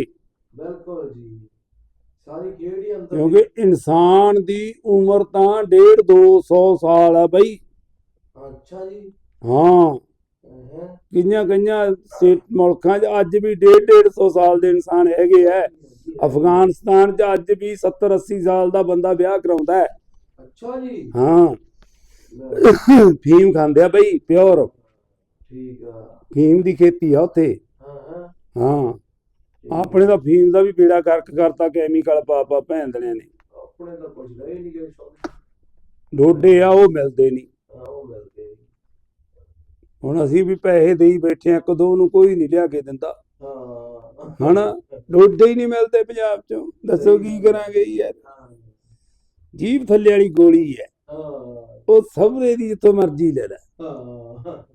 Speaker 2: ਬਿਲਕੁਲ ਜੀ। ਸਾਰੀ ਅੰਦਰ
Speaker 1: ਕਿਉਂਕਿ ਇਨਸਾਨ ਦੀ ਉਮਰ ਤਾਂ 1.5 200 ਸਾਲ ਆ ਬਈ।
Speaker 2: ਅੱਛਾ ਜੀ।
Speaker 1: ਹਾਂ। ਕਿੰਨੀਆਂ ਕਈਆਂ ਸਟੇਟ ਮੁਲਕਾਂ 'ਚ ਅੱਜ ਵੀ 1.5 150 ਸਾਲ ਦੇ ਇਨਸਾਨ ਹੈਗੇ ਆ। ਅਫਗਾਨਿਸਤਾਨ 'ਚ ਅੱਜ ਵੀ 70 80 ਸਾਲ ਦਾ ਬੰਦਾ ਵਿਆਹ ਕਰਾਉਂਦਾ ਹੈ।
Speaker 2: ਅੱਛਾ ਜੀ।
Speaker 1: ਹਾਂ। ਫੀਮ ਖਾਂਦੇ ਆ ਬਈ ਪਿਓਰ।
Speaker 2: ਠੀਕ ਆ।
Speaker 1: ਫੀਮ ਦੀ ਖੇਤੀ ਆ ਉੱਥੇ।
Speaker 2: ਹਾਂ। ਹਾਂ।
Speaker 1: ਆਪਣੇ ਤਾਂ ਫੀਮ ਦਾ ਵੀ ਬੇੜਾ ਕਰਕ ਕਰਤਾ ਕੈਮੀਕਲ ਪਾ ਪਾ ਭੈਂਦਣਿਆਂ ਨੇ।
Speaker 2: ਆਪਣੇ ਤਾਂ ਕੁਝ ਰਹੇ ਨਹੀਂ ਗਏ
Speaker 1: ਡੋਡੇ ਆ ਉਹ ਮਿਲਦੇ ਨਹੀਂ
Speaker 2: ਉਹ ਮਿਲਦੇ।
Speaker 1: ਹੁਣ ਅਸੀਂ ਵੀ ਪੈਸੇ ਦੇਈ ਬੈਠੇ ਆ ਕਦੋਂ ਨੂੰ ਕੋਈ ਨਹੀਂ ਲਿਆ ਕੇ ਦਿੰਦਾ।
Speaker 2: ਹਾਂ।
Speaker 1: ਹਨਾ? ਡੋਡੇ ਹੀ ਨਹੀਂ ਮਿਲਦੇ ਪੰਜਾਬ ਚੋਂ। ਦੱਸੋ ਕੀ ਕਰਾਂਗੇ ਯਾਰ ਜੀਭ ਥੱਲੇ ਵਾਲੀ ਗੋਲੀ ਹੈ। ਉਹ ਸਭਰੇ ਦੀ ਜਿੱਥੋਂ ਮਰਜ਼ੀ ਲੈ ਲੈ।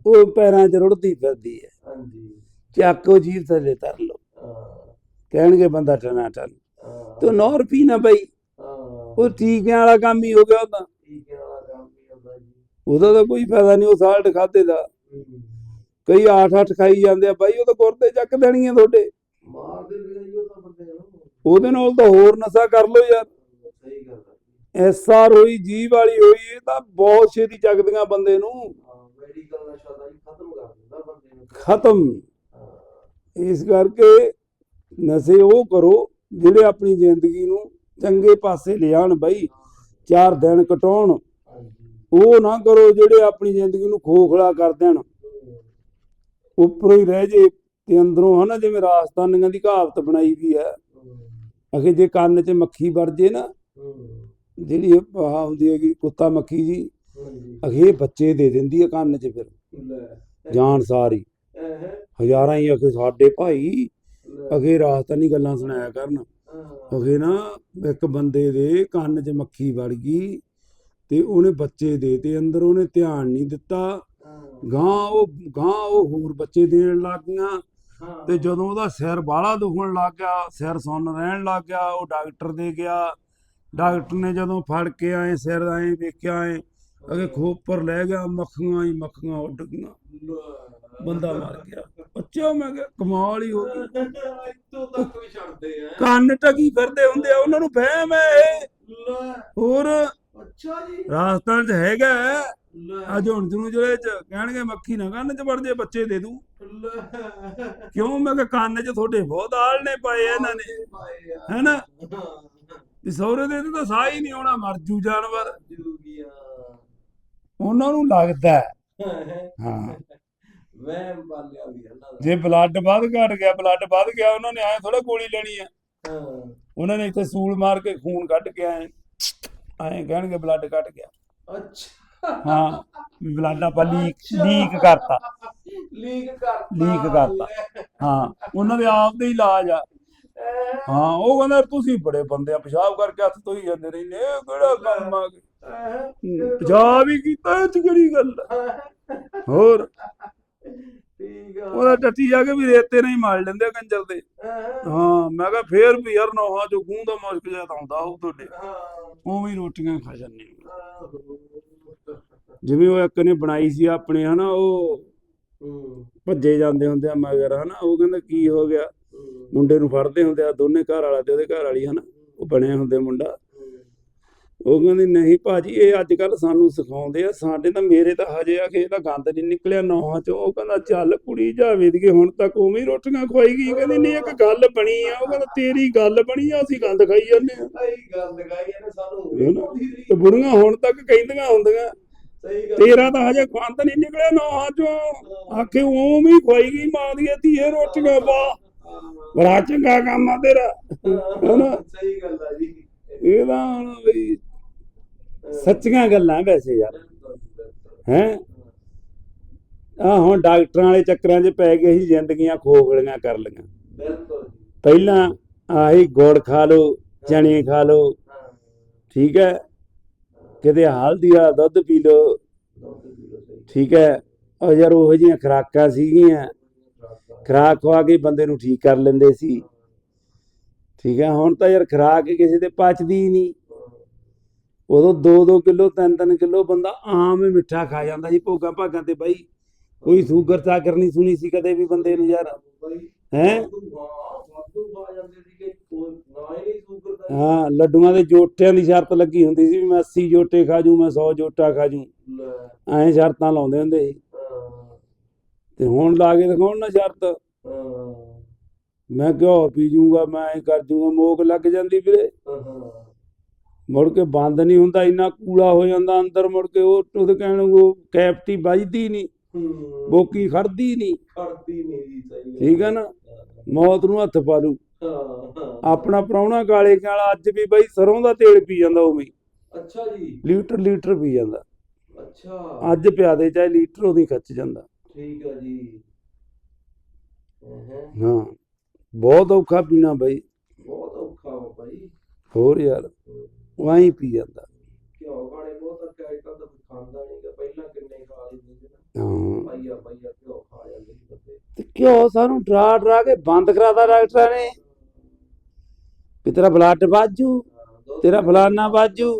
Speaker 1: ਉਹ ਪੈਰਾਂ 'ਚ ਰੁੜਦੀ ਫਿਰਦੀ ਹੈ।
Speaker 2: ਹਾਂਜੀ।
Speaker 1: ਚੱਕੋ ਜੀਭ ਥੱਲੇ ਧਰ ਲਓ। ਕਹਿਣਗੇ ਬੰਦਾ ਟਨਾ ਟਨ ਤੂੰ ਨੌ ਰੁਪਈ ਨਾ ਬਈ। ਉਹ ਟੀਕਿਆਂ ਵਾਲਾ ਕੰਮ ਹੀ ਹੋ ਗਿਆ ਉਹਦਾ।
Speaker 2: ਜੀ
Speaker 1: ਉਹਦਾ ਤਾਂ ਕੋਈ ਫਾਇਦਾ ਨਹੀਂ ਉਹ ਸਾਲਟ ਖਾਦੇ ਦਾ। ਕਈ ਆਠ ਅੱਠ ਖਾਈ ਜਾਂਦੇ ਆ ਬਾਈ ਉਹ ਤਾਂ ਗੁਰਦੇ ਚੱਕ ਦੇਣੀਆਂ ਤੁਹਾਡੇ।
Speaker 2: ਮਾਰ ਦਿੰਦੇ ਨੇ ਜੀ ਉਹ ਤਾਂ ਬੰਦੇ ਨੂੰ।
Speaker 1: ਉਹਦੇ ਨਾਲ ਤਾਂ ਹੋਰ ਨਸ਼ਾ ਕਰ ਲਓ ਯਾਰ।
Speaker 2: ਸਹੀ ਗੱਲ ਹੈ
Speaker 1: ਐਸਆਰ ਹੋਈ ਜੀਵ ਵਾਲੀ ਹੋਈ ਇਹ ਤਾਂ ਬਹੁਤ ਛੇਤੀ ਚੱਕਦੀਆਂ ਬੰਦੇ ਨੂੰ।
Speaker 2: ਹਾਂ ਮੈਡੀਕਲ ਨਸ਼ਾ ਤਾਂ ਜੀ ਖਤਮ ਕਰ ਦਿੰਦਾ ਬੰਦੇ ਨੂੰ।
Speaker 1: ਖਤਮ।
Speaker 2: ਹਾਂ।
Speaker 1: ਇਸ ਕਰਕੇ ਨਸ਼ੇ ਉਹ ਕਰੋ ਜਿਹੜੇ ਆਪਣੀ ਜ਼ਿੰਦਗੀ ਨੂੰ ਚੰਗੇ ਪਾਸੇ ਲਿਆਣ ਬਾਈ ਚਾਰ ਦਿਨ ਕਟਾਉਣ ਉਹ ਨਾ ਕਰੋ ਜਿਹੜੇ ਆਪਣੀ ਜ਼ਿੰਦਗੀ ਨੂੰ ਖੋਖਲਾ ਕਰ ਦੇਣ
Speaker 2: ਹੂੰ।
Speaker 1: ਉੱਪਰੋਂ ਹੀ ਰਹਿ ਜੇ ਤੇ ਅੰਦਰੋਂ ਹਨਾ ਜਿਵੇਂ ਰਾਜਸਥਾਨੀਆਂ ਦੀ ਕਹਾਵਤ ਬਣਾਈ ਵੀ ਹੈ
Speaker 2: ਹੂੰ।
Speaker 1: ਅਖੇ ਜੇ ਕੰਨ 'ਚ ਮੱਖੀ ਵੜ ਜੇ ਨਾ
Speaker 2: ਹੂੰ।
Speaker 1: ਜਿਹੜੀ ਹੁੰਦੀ ਹੈਗੀ ਕੁੱਤਾ ਮੱਖੀ ਜੀ ਅਖੇ ਬੱਚੇ ਦੇ ਦਿੰਦੀ ਹੈ ਕੰਨ 'ਚ ਫਿਰ ਜਾਨ ਸਾਰੀ ਹਜ਼ਾਰਾਂ ਹੀ ਅਖੇ ਸਾਡੇ ਭਾਈ ਅਖੇ ਰਾਜਸਥਾਨੀ ਗੱਲਾਂ ਸੁਣਾਇਆ ਕਰਨ। ਅਖੇ ਨਾ ਇੱਕ ਬੰਦੇ ਦੇ ਕੰਨ 'ਚ ਮੱਖੀ ਵੜ ਗਈ ਤੇ ਉਹਨੇ ਬੱਚੇ ਦੇ ਤੇ ਅੰਦਰ ਉਹਨੇ ਧਿਆਨ ਨਹੀਂ ਦਿੱਤਾ। ਗਾਂ ਉਹ ਗਾਂ ਉਹ ਹੋਰ ਬੱਚੇ ਦੇਣ ਲੱਗ। ਤੇ ਜਦੋਂ ਉਹਦਾ ਸਿਰ ਬਾਹਲਾ ਦੁਖਣ ਲੱਗ ਗਿਆ ਸਿਰ ਸੁੰਨ ਰਹਿਣ ਲੱਗ ਗਿਆ ਉਹ ਡਾਕਟਰ ਦੇ ਗਿਆ ਡਾਕਟਰ ਨੇ ਜਦੋਂ ਫੜ ਕੇ ਆਏ ਸਿਰ ਆਏ ਵੇਖਿਆ ਆਏ ਅਗੇ ਖੋਪਰ ਲੈ ਗਿਆ ਮੱਖੀਆਂ ਹੀ ਮੱਖੀਆਂ ਉੱਡ ਗਈਆਂ। ਬੰਦਾ ਮਰ ਗਿਆ। ਬੱਚਾ ਮੈਂ ਕਿਹਾ ਕਮਾਲ ਹੀ ਹੋ ਗਈ।
Speaker 2: ਇੱਥੋਂ ਤੱਕ ਵੀ ਛੱਡਦੇ ਆ।
Speaker 1: ਕੰਨ ਟਕੀ ਫਿਰਦੇ ਹੁੰਦੇ ਆ ਉਹਨਾਂ ਨੂੰ ਵਹਿਮ ਹੈ ਇਹ। ਹੋਰ
Speaker 2: ਅੱਛਾ ਜੀ।
Speaker 1: ਰਾਜਸਥਾਨ 'ਚ ਹੈਗਾ ਅੱਜ ਹੁਣ ਨੂੰ ਜਿਹੜੇ ਚ ਕਹਿਣਗੇ ਮੱਖੀ ਨਾ ਕੰਨ 'ਚ ਵੜ ਜੇ ਬੱਚੇ ਦੇ ਦੂੰ। ਕਿਉਂ? ਮੈਂ ਕਿਹਾ ਕੰਨ 'ਚ ਤੁਹਾਡੇ ਬਹੁਤ ਆਲ ਨੇ ਪਾਏ ਆ ਇਹਨਾਂ ਨੇ। ਹੈਨਾ। ਵੀ ਸਹੁਰੇ ਦੇ ਤਾਂ ਸਾਹ ਹੀ ਨਹੀਂ ਆਉਣਾ ਮਰ ਜੂ ਜਾਨਵਰ। ਉਹਨਾਂ ਨੂੰ ਲੱਗਦਾ ਹੈ। ਹਾਂ
Speaker 2: ਵਹਿਮ ਪਾਲਿਆ ਵੀ ਇਹਨਾਂ ਦਾ
Speaker 1: ਜੇ ਬਲੱਡ ਵੱਧ ਘਟ ਗਿਆ ਬਲੱਡ ਵੱਧ ਗਿਆ ਉਹਨਾਂ ਨੇ ਐ ਥੋੜਾ ਗੋਲੀ ਲੈਣੀ ਆ।
Speaker 2: ਹਾਂ।
Speaker 1: ਉਹਨਾਂ ਨੇ ਇੱਥੇ ਸੂਲ ਮਾਰ ਕੇ ਖੂਨ ਕੱਢ ਕੇ ਆਏ ਐਂ ਕਹਿਣਗੇ ਬਲੱਡ ਘਟ ਗਿਆ।
Speaker 2: ਅੱਛਾ।
Speaker 1: ਹਾਂ ਬਲੱਡ ਆਪਾਂ ਲੀਕ ਲੀਕ ਕਰਤਾ।
Speaker 2: ਲੀਕ ਕਰਤਾ।
Speaker 1: ਲੀਕ ਕਰਤਾ। ਹਾਂ ਉਹਨਾਂ ਦੇ ਆਪ ਦੇ ਇਲਾਜ ਆ। ਹਾਂ ਉਹ ਕਹਿੰਦਾ ਤੁਸੀਂ ਬੜੇ ਬੰਦੇ ਆ ਪਿਸ਼ਾਬ ਕਰਕੇ ਹੱਥ ਧੋਈ ਜਾਂਦੇ ਰਹਿੰਦੇ ਇਹ ਕਿਹੜਾ ਕੰਮ ਆ? ਪਿਸ਼ਾਬ ਹੀ ਕੀਤਾ ਇਹ ਚ ਕਿਹੜੀ ਗੱਲ? ਹੋਰ? ਉਹਦਾ ਟੱਟੀ ਜਾ ਕੇ ਵੀ ਰੇਤੇ ਨਹੀਂ ਮਾਰ ਲੈਂਦੇ ਆ ਕੰਜਰ ਦੇ। ਹਾਂ ਮੈਂ ਕਿਹਾ ਫੇਰ ਵੀ ਯਾਰ ਨੋਹਾਂ ਚੋਂ ਖੂਨ ਦਾ ਮੁਸ਼ਕ ਜਿਹਾ ਤਾਂ ਉਹ ਤੁਹਾਡੇ। ਉਵੇਂ ਰੋਟੀਆਂ ਖਾ ਜਾਂਦੇ। ਜਿਵੇਂ ਉਹ ਇੱਕ ਨੇ ਬਣਾਈ ਸੀ ਆਪਣੇ ਹਨਾ ਉਹ ਭੱਜੇ ਜਾਂਦੇ ਹੁੰਦੇ ਆ ਮਗਰ ਹਨਾ ਉਹ ਕਹਿੰਦਾ ਕੀ ਹੋ ਗਿਆ? ਮੁੰਡੇ ਨੂੰ ਫੜਦੇ ਹੁੰਦੇ ਆ ਦੋਨੇ ਘਰ ਵਾਲਾ ਤੇ ਉਹਦੇ ਘਰ ਵਾਲੀ ਹਨਾ ਉਹ ਬਣਿਆ ਹੁੰਦੇ ਮੁੰਡਾ। ਉਹ ਕਹਿੰਦੀ ਨਹੀਂ ਭਾਜੀ ਇਹ ਅੱਜ ਕੱਲ ਸਾਨੂੰ ਸਿਖਾਉਂਦੇ ਆ। ਸਾਡੇ ਤਾਂ ਮੇਰੇ ਤਾਂ ਹਜੇ ਆ ਕਿ ਇਹਦਾ ਗੰਦ ਨਹੀਂ ਨਿਕਲਿਆ ਨੌਹਾਂ ਚੋਂ। ਉਹ ਕਹਿੰਦਾ ਚੱਲ ਕੁੜੀ ਜਾਵੇ ਦੀ ਹੁਣ ਤੱਕ ਉਵੇਂ ਹੀ ਰੋਟੀਆਂ ਖਵਾਈ ਗਈ। ਕਹਿੰਦੀ ਨਹੀਂ ਇੱਕ ਗੱਲ ਬਣੀ ਆ। ਉਹ ਕਹਿੰਦਾ ਤੇਰੀ ਗੱਲ ਬਣੀ ਆ ਅਸੀਂ ਗੰਦ ਖਾਈ ਜਾਂਦੇ ਆ।
Speaker 2: ਆਈ ਗੱਲ ਲਗਾਈ ਇਹਨੇ ਸਾਨੂੰ
Speaker 1: ਹੈ ਨਾ?
Speaker 2: ਆਉਂਦੀ ਰਹੀ।
Speaker 1: ਤੇ ਬੁੜੀਆਂ ਹੁਣ ਤੱਕ ਕਹਿੰਦੀਆਂ ਹੁੰਦੀਆਂ
Speaker 2: ਸਹੀ
Speaker 1: ਤੇਰਾ ਤਾਂ ਹਜੇ ਗੰਦ ਨਹੀਂ ਨਿਕਲਿਆ ਨੌਹਾਂ ਚੋਂ। ਆਖੇ ਉਵੇਂ ਹੀ ਖਵਾਈ ਗਈ ਮਾਂ ਦੀ ਧੀਏ ਰੋਟੀਆਂ ਪਾ ਬੜਾ ਚੰਗਾ ਕੰਮ ਆ ਤੇਰਾ। ਹੈਨਾ?
Speaker 2: ਸਹੀ ਗੱਲ ਆ ਜੀ।
Speaker 1: ਇਹਦਾ ਹੁਣ ਬਈ ਸੱਚੀਆਂ ਗੱਲਾਂ ਵੈਸੇ ਯਾਰ। ਹੈ? ਆ ਹੁਣ ਡਾਕਟਰਾਂ ਵਾਲੇ ਚੱਕਰਾਂ 'ਚ ਪੈ ਗਏ ਸੀ ਜ਼ਿੰਦਗੀਆਂ ਖੋਖਲੀਆਂ ਕਰ
Speaker 2: ਬਿਲਕੁਲ ਜੀ।
Speaker 1: ਪਹਿਲਾਂ ਆਹੀ ਗੁੜ ਖਾ ਲਓ ਚਣੇ ਖਾ ਲਓ
Speaker 2: ਹਾਂ
Speaker 1: ਠੀਕ ਹੈ? ਕਿਤੇ ਹਲਦੀ ਦਾ ਦੁੱਧ ਪੀ ਲਓ
Speaker 2: ਸਹੀ
Speaker 1: ਠੀਕ ਹੈ? ਉਹ ਯਾਰ ਉਹੋ ਜਿਹੀਆਂ ਖੁਰਾਕਾਂ ਸੀਗੀਆਂ। ਖੁਰਾਕ ਖਵਾ ਕੇ ਬੰਦੇ ਨੂੰ ਠੀਕ ਕਰ ਲੈਂਦੇ ਸੀ। ਠੀਕ ਹੈ? ਹੁਣ ਤਾਂ ਯਾਰ ਖੁਰਾਕ ਕਿਸੇ ਦੇ ਪਚਦੀ ਹੀ ਨਹੀਂ। ਉਦੋਂ 2-2 ਕਿਲੋ 3-3 ਕਿਲੋ ਬੰਦਾ ਆਮ ਹੀ ਮਿੱਠਾ ਖਾ ਜਾਂਦਾ ਸੀ ਭੋਗਾਂ ਭਾਗਾਂ ਤੇ ਬਾਈ। ਕੋਈ ਸ਼ੂਗਰ ਚਾਕਰ ਨਹੀਂ ਸੁਣੀ ਸੀ ਕਦੇ ਵੀ ਬੰਦੇ ਨੂੰ ਯਾਰ। ਹੈ? ਲੱਡੂਆਂ ਦੇ ਜੋਟਿਆਂ ਦੀ ਸ਼ਰਤ ਲੱਗੀ ਹੁੰਦੀ ਸੀ ਵੀ ਮੈਂ 80 ਜੋਟੇ ਖਾ ਜੂ ਮੈਂ 100 ਜੋਟਾ ਖਾ ਜੂ। ਐਂ ਸ਼ਰਤਾਂ ਲਾਉਂਦੇ ਹੁੰਦੇ ਸੀ। ਤੇ ਹੁਣ ਲਾ ਕੇ ਦਿਖਾਉਣ ਨਾ ਸ਼ਰਤ। ਮੈਂ ਘਿਓ ਪੀ ਜੂੰਗਾ ਮੈਂ ਐਂ ਕਰ ਜੂੰਗਾ ਮੋਕ ਲੱਗ ਜਾਂਦੀ ਵੀਰੇ।
Speaker 2: ਹਾਂ।
Speaker 1: ਮੁੜ ਕੇ ਬੰਦ ਨਹੀਂ ਹੁੰਦਾ ਇੰਨਾ ਕੂੜਾ ਹੋ ਜਾਂਦਾ ਅੰਦਰ ਮੁੜ ਕੇ ਉਹ ਉਹਦੇ ਕਹਿਣ ਉਹ ਕੈਪਟੀ ਵੱਜਦੀ ਨਹੀਂ
Speaker 2: ਹੂੰ।
Speaker 1: ਬੋਕੀ ਖੜਦੀ ਨਹੀਂ।
Speaker 2: ਖੜਦੀ ਨਹੀਂ ਜੀ ਸਹੀ
Speaker 1: ਠੀਕ ਹੈ। ਨਾ? ਮੌਤ ਨੂੰ ਹੱਥ ਪਾ ਲੂ
Speaker 2: ਹਾਂ ਹਾਂ।
Speaker 1: ਆਪਣਾ ਪ੍ਰਾਹੁਣਾ ਕਾਲੇ ਵਾਲਾ ਅੱਜ ਵੀ ਬਾਈ ਸਰੋਂ ਦਾ ਤੇਲ ਪੀ ਜਾਂਦਾ ਉਵੇਂ ਹੀ।
Speaker 2: ਅੱਛਾ ਜੀ।
Speaker 1: ਲੀਟਰ ਲੀਟਰ ਪੀ ਜਾਂਦਾ।
Speaker 2: ਅੱਛਾ।
Speaker 1: ਅੱਜ ਪਿਆਦੇ ਚਾਹੇ ਲੀਟਰ ਉਹਦੀ ਖੱਚ ਜਾਂਦਾ।
Speaker 2: ਠੀਕ ਆ ਜੀ। ਹਾਂ
Speaker 1: ਹਾਂ। ਬਹੁਤ ਔਖਾ ਪੀਣਾ ਬਾਈ।
Speaker 2: ਬਹੁਤ ਔਖਾ ਵਾ ਭਾਈ
Speaker 1: ਹੋਰ ਯਾਰ। ਵਾਹੀਂ ਪੀ ਜਾਂਦਾ।
Speaker 2: ਘਿਓ ਖਾਣੇ ਬਹੁਤ ਅੱਛਾ ਆਈਟਮ ਤਾਂ ਕੋਈ ਖਾਂਦਾ ਨਹੀਂਗਾ ਪਹਿਲਾਂ ਕਿੰਨੇ ਖਾ ਲੈਂਦੇ ਸੀ ਨਾ।
Speaker 1: ਹਾਂ।
Speaker 2: ਪਾਈਆ ਪਾਈਆ ਘਿਓ ਖਾ ਜਾਂਦੇ ਸੀ ਬੰਦੇ।
Speaker 1: ਤੇ ਕਿਉਂ ਸਾਨੂੰ ਡਰਾ ਡਰਾ ਕੇ ਬੰਦ ਕਰਾਤਾ ਡਾਕਟਰਾਂ ਨੇ। ਵੀ ਤੇਰਾ ਬਲੱਡ ਵਾਜੂ ਤੇਰਾ ਫਲਾਨਾ ਵਾਜੂ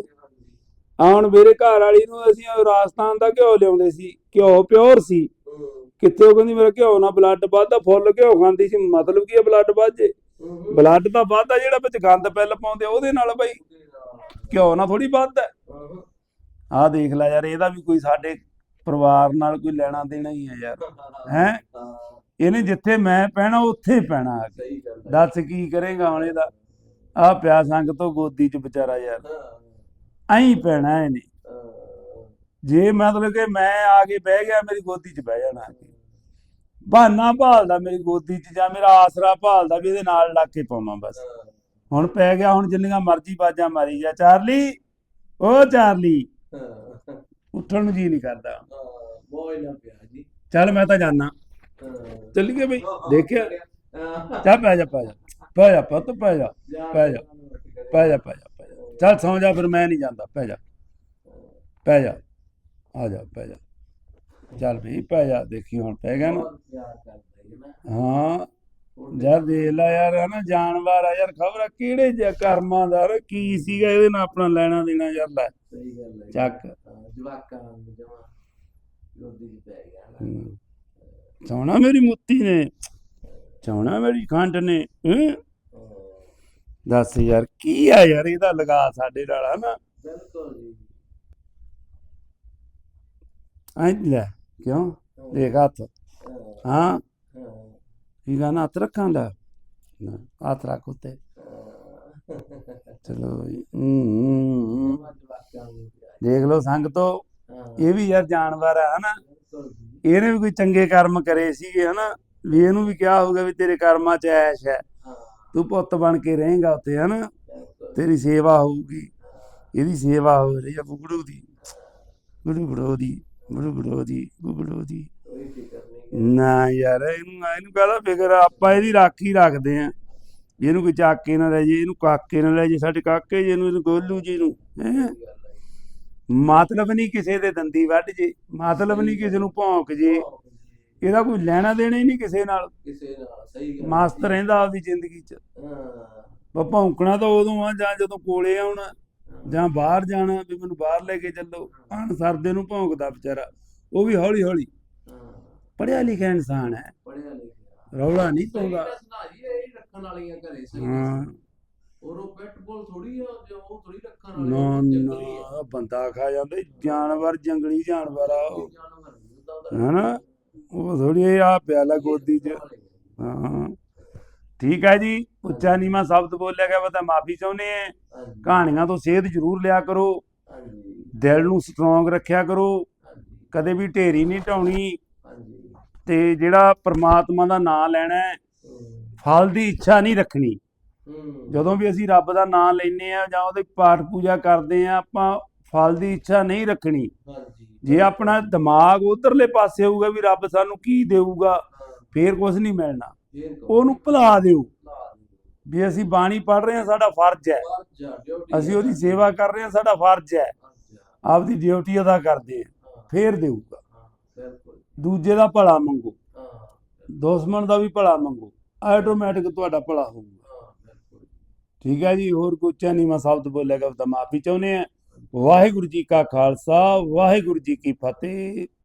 Speaker 1: ਆ ਹੁਣ ਮੇਰੇ ਘਰ ਵਾਲੀ ਨੂੰ ਅਸੀਂ ਉਹ ਰਾਜਸਥਾਨ ਦਾ ਘਿਓ ਲਿਆਉਂਦੇ ਸੀ ਘਿਓ ਪਿਓਰ ਸੀ। ਕਿੱਥੇ ਉਹ ਕਹਿੰਦੀ ਮੇਰਾ ਘਿਓ ਨਾ ਬਲੱਡ ਵੱਧਦਾ ਫੁੱਲ ਘਿਓ ਖਾਂਦੀ ਸੀ ਮਤਲਬ ਕੀ ਹੈ ਬਲੱਡ ਵੱਧੇ
Speaker 2: ਹੂੰ,
Speaker 1: ਬਲੱਡ ਤਾਂ ਵੱਧਦਾ ਜਿਹੜਾ ਵਿੱਚ ਗੰਦ ਪੈਲ ਪਾਉਂਦੇ ਉਹਦੇ ਨਾਲ ਬਈ। ਘਿਓ ਨਾਲ ਥੋੜੀ ਵੱਧਦਾ
Speaker 2: ਹਾਂ,
Speaker 1: ਆਹ। ਦੇਖ ਲੈ ਯਾਰ ਇਹਦਾ ਵੀ ਕੋਈ ਸਾਡੇ ਪਰਿਵਾਰ ਨਾਲ ਕੋਈ ਲੈਣਾ ਦੇਣਾ ਹੀ ਹੈ ਯਾਰ। ਹੈ? ਇਹਨੇ ਜਿੱਥੇ ਮੈਂ ਪੈਣਾ ਉੱਥੇ ਪੈਣਾ ਦੱਸ ਕੀ ਕਰੇਗਾ ਹੁਣ ਇਹਦਾ? ਆ ਪਿਆ ਸੰਗ ਤੋਂ ਗੋਦੀ 'ਚ ਵਿਚਾਰਾ ਯਾਰ। ਐਂ ਪੈਣਾ ਇਹਨੇ। ਜੇ ਮਤਲਬ ਕਿ ਮੈਂ ਆ ਕੇ ਬਹਿ ਗਿਆ ਮੇਰੀ ਗੋਦੀ 'ਚ ਬਹਿ ਜਾਣਾ ਬਹਾਨਾ ਭਾਲਦਾ ਮੇਰੀ ਗੋਦੀ 'ਚ ਜਾਂ ਮੇਰਾ ਆਸਰਾ ਭਾਲਦਾ ਵੀ ਇਹਦੇ ਨਾਲ ਲੱਗ ਕੇ ਪਾਵਾਂ ਬਸ। ਹੁਣ ਪੈ ਗਿਆ ਹੁਣ ਜਿੰਨੀਆਂ ਮਰਜ਼ੀ ਬਾਜਾਂ ਮਾਰੀ ਜਾ ਚਾਰਲੀ। ਓ ਚਾਰਲੀ ਉੱਠਣ ਨੂੰ ਜੀ ਨਹੀਂ ਕਰਦਾ।
Speaker 2: ਹਾਂ, ਮੋਹ ਨਾ ਪਿਆ ਜੀ।
Speaker 1: ਚੱਲ ਮੈਂ ਤਾਂ ਜਾਣਾ। ਚੱਲੀਏ ਬਈ ਦੇਖਿਆ? ਚੱਲ ਪੈ ਜਾ ਪੈ ਜਾ। ਪੈ ਜਾ ਪੁੱਤ ਪੈ ਜਾ ਪੈ ਜਾ। ਪੈ ਜਾ ਪੈ ਜਾ ਚੱਲ ਸੌਂ ਜਾ ਫਿਰ ਮੈਂ ਨਹੀਂ ਜਾਂਦਾ। ਪੈ ਜਾ। ਪੈ ਜਾ। ਆ ਜਾ ਪੈ ਜਾ। ਚੱਲ ਵੀ ਪੈ ਜਾ। ਦੇਖੀ ਹੁਣ ਪੈ ਗਿਆ ਨਾ। ਹਾਂ। ਜਦ ਦੇਖ ਲੈ ਯਾਰ ਹਨਾ ਜਾਨਵਰ ਆ ਯਾਰ ਖਬਰ ਕਿਹੜੇ ਜੇ ਕਰਮਾਂ ਦਾ ਰ ਕੀ ਸੀਗਾ ਇਹਦੇ ਨਾਲ ਆਪਣਾ ਲੈਣਾ ਦੇਣਾ ਯਾਰ ਲੈ।
Speaker 2: ਸਹੀ ਗੱਲ ਹੈ।
Speaker 1: ਚੱਕ।
Speaker 2: ਜਵਾਕਾਂ ਨੂੰ ਜਮਾ 'ਚ ਪੈ ਗਿਆ
Speaker 1: ਮੇਰੀ ਮੁੱਤੀ ਨੇ ਸੋਹਣਾ ਮੇਰੀ ਖੰਡ ਨੇ ਦੱਸ ਯਾਰ ਕੀ ਆ ਯਾਰ ਇਹਦਾ ਲਗਾ ਸਾਡੇ ਨਾਲ ਹਨਾ।
Speaker 2: ਬਿਲਕੁਲ ਜੀ।
Speaker 1: ਲੈ ਕਿਉਂ? ਦੇਖ ਹੱਥ।
Speaker 2: ਹਾਂ,
Speaker 1: ਹਾਂ ਹੱਥ ਰੱਖਾਂ ਦਾ ਨਾ, ਹੱਥ ਰੱਖ ਉੱਤੇ ਚਲੋ ਦੇਖ ਲਓ ਸੰਗ ਇਹ ਵੀ ਯਾਰ ਜਾਨਵਰ ਆ ਹਨਾ। ਇਹਨੇ ਵੀ ਕੋਈ ਚੰਗੇ ਕਰਮ ਕਰੇ ਸੀਗੇ ਹਨਾ। ਵੀ ਇਹਨੂੰ ਵੀ ਕਿਹਾ ਹੋਊਗਾ ਵੀ ਤੇਰੇ ਕਰਮਾਂ 'ਚ ਐਸ਼ ਹੈ। ਤੂੰ ਪੁੱਤ ਬਣ ਕੇ ਰਹੇਗਾ ਉੱਥੇ ਹਨਾ। ਤੇਰੀ ਸੇਵਾ ਹੋਊਗੀ। ਇਹਦੀ ਸੇਵਾ ਹੋ ਰਹੀ ਆ ਗੁਗੜੂ ਦੀ। ਗੁਗੜੂ ਗੁੜੋ ਦੀ। ਗੁਗੜੂ ਗੁੜੋ ਦੀ। ਗੁਗੜੂ ਦੀ। ਨਾ ਯਾਰ ਇਹਨੂੰ ਇਹਨੂੰ ਕਹਦਾ ਫਿਕਰ ਆ, ਆਪਾਂ ਇਹਦੀ ਰਾਖੀ ਰੱਖਦੇ ਆ। ਇਹਨੂੰ ਕੋਈ ਚੱਕ ਕੇ ਨਾ ਲੈ ਜੇ ਇਹਨੂੰ ਕਾਕੇ ਨਾ ਲੈ ਜੇ ਸਾਡੇ ਕਾਕੇ ਜੀ ਨੂੰ ਇਹਨੂੰ ਗੋਲੂ ਜੀ ਨੂੰ ਹੈਂ। ਮਤਲਬ ਨਹੀਂ ਕਿਸੇ ਦੇ ਦੰਦੀ ਵੱਢ ਜੇ ਮਤਲਬ ਨਹੀਂ ਕਿਸੇ ਨੂੰ ਭੌਂਕ ਜੇ। ਇਹਦਾ ਕੋਈ ਲੈਣਾ ਦੇਣਾ ਹੀ ਨਹੀਂ ਕਿਸੇ ਨਾਲ।
Speaker 2: ਕਿਸੇ ਨਾਲ ਸਹੀ ਗੱਲ
Speaker 1: ਮਸਤ ਰਹਿੰਦਾ ਆਪਦੀ ਜ਼ਿੰਦਗੀ 'ਚ।
Speaker 2: ਹਾਂ।
Speaker 1: ਬਾ ਭੌਂਕਣਾ ਤਾਂ ਉਦੋਂ ਆ ਜਾਂ ਜਦੋਂ ਕੋਲੇ ਆਉਣਾ ਜਾਂ ਬਾਹਰ ਜਾਣਾ ਵੀ ਮੈਨੂੰ ਬਾਹਰ ਲੈ ਕੇ ਚੱਲੋ। ਅਣ ਸਰਦੇ ਨੂੰ ਭੌਂਕਦਾ ਵਿਚਾਰਾ। ਉਹ ਵੀ ਹੌਲੀ ਹੌਲੀ
Speaker 2: ਹਾਂ।
Speaker 1: ਪੜਿਆ ਲਿਖਿਆ ਇਨਸਾਨ ਹੈ।
Speaker 2: ਪੜਿਆ ਲਿਖਿਆ।
Speaker 1: ਰੌਲਾ ਨਹੀਂ ਪਾਉਂਦਾ।
Speaker 2: ਸਹੀ ਦੱਸਣਾ ਜੀ, ਇਹ ਰੱਖਣ ਵਾਲੀਆਂ ਘਰੇ ਸਹੀ
Speaker 1: ਹਾਂ।
Speaker 2: ਔਰ ਉਹ ਪੈਟ ਬੋਲ ਥੋੜੀ ਆ ਜਾਂ ਉਹ ਥੋੜੀ ਰੱਖਣ
Speaker 1: ਨਾ
Speaker 2: ਵਾਲੇ ਜੰਗਲੀ ਆ।
Speaker 1: ਨਾ ਬੰਦਾ ਖਾ ਜਾਂਦੇ ਜਾਨਵਰ ਜੰਗਲੀ ਜਾਨਵਰ ਆ ਉਹ। ਹਨਾ? ਉਹ ਥੋੜੀ ਆ ਪਿਆਲਾ ਗੋਦੀ 'ਚ। ਹਾਂ। ਠੀਕ ਹੈ ਜੀ ਉੱਚਾ ਨੀਵਾਂ ਸ਼ਬਦ ਬੋਲਿਆ ਗਿਆ ਤਾਂ ਮਾਫੀ ਚਾਹੁੰਦੇ ਆ ਕਹਾਣੀਆਂ ਤੋਂ ਸੇਧ ਜ਼ਰੂਰ ਲਿਆ ਕਰੋ। ਦਿਲ ਨੂੰ ਸਟਰੋਂਗ ਰੱਖਿਆ ਕਰੋ। ਕਦੇ ਵੀ ਢੇਰੀ ਨਹੀਂ ਢਾਉਣੀ। ਤੇ ਜਿਹੜਾ ਪ੍ਰਮਾਤਮਾ ਦਾ ਨਾਮ ਲੈਣਾ ਹੈ ਫਲ ਦੀ ਇੱਛਾ ਨਹੀਂ ਰੱਖਣੀ। ਜਦੋਂ ਵੀ ਅਸੀਂ ਰੱਬ ਦਾ ਨਾਮ ਲੈਨੇ ਆ ਜਾਂ ਉਹਦੇ ਪਾਠ ਪੂਜਾ ਕਰਦੇ ਆ ਆਪਾਂ ਫਲ ਦੀ ਇੱਛਾ ਨਹੀਂ ਰੱਖਣੀ। ਜੇ ਆਪਣਾ ਦਿਮਾਗ ਉਧਰਲੇ ਪਾਸੇ ਹੋਊਗਾ ਵੀ ਰੱਬ ਸਾਨੂੰ ਕੀ ਦੇਊਗਾ ਫੇਰ ਕੁਝ ਨਹੀਂ ਮਿਲਣਾ। ਉਹਨੂੰ ਭੁਲਾ ਦਿਓ। ਵੀ ਅਸੀਂ ਬਾਣੀ ਪੜ੍ਹ ਰਹੇ ਹਾਂ ਸਾਡਾ ਫਰਜ਼ ਹੈ। ਅਸੀਂ
Speaker 2: ਆ।
Speaker 1: ਉਹਦੀ ਸੇਵਾ ਕਰ ਰਹੇ ਹਾਂ ਸਾਡਾ ਫਰਜ਼ ਹੈ। ਆਪਦੀ ਡਿਊਟੀ ਅਦਾ ਕਰਦੇ ਹਾਂ।
Speaker 2: ਹਾਂ,
Speaker 1: ਫੇਰ ਦੇਊਗਾ। ਦੂਜੇ ਦਾ ਭਲਾ ਮੰਗੋ। ਦੁਸ਼ਮਣ ਦਾ ਵੀ ਭਲਾ ਮੰਗੋ। ਆਟੋਮੈਟਿਕ ਤੁਹਾਡਾ ਭਲਾ ਹੋਊਗਾ। ਠੀਕ ਹੈ ਜੀ ਹੋਰ ਕੋਈ ਨੀਵਾਂ ਸ਼ਬਦ ਬੋਲੇਗਾ ਤਾਂ ਮਾਫੀ ਚਾਹੁੰਦੇ ਆ ਵਾਹਿਗੁਰੂ ਜੀ ਕਾ ਖਾਲਸਾ ਵਾਹਿਗੁਰੂ ਜੀ ਕੀ ਫਤਿਹ।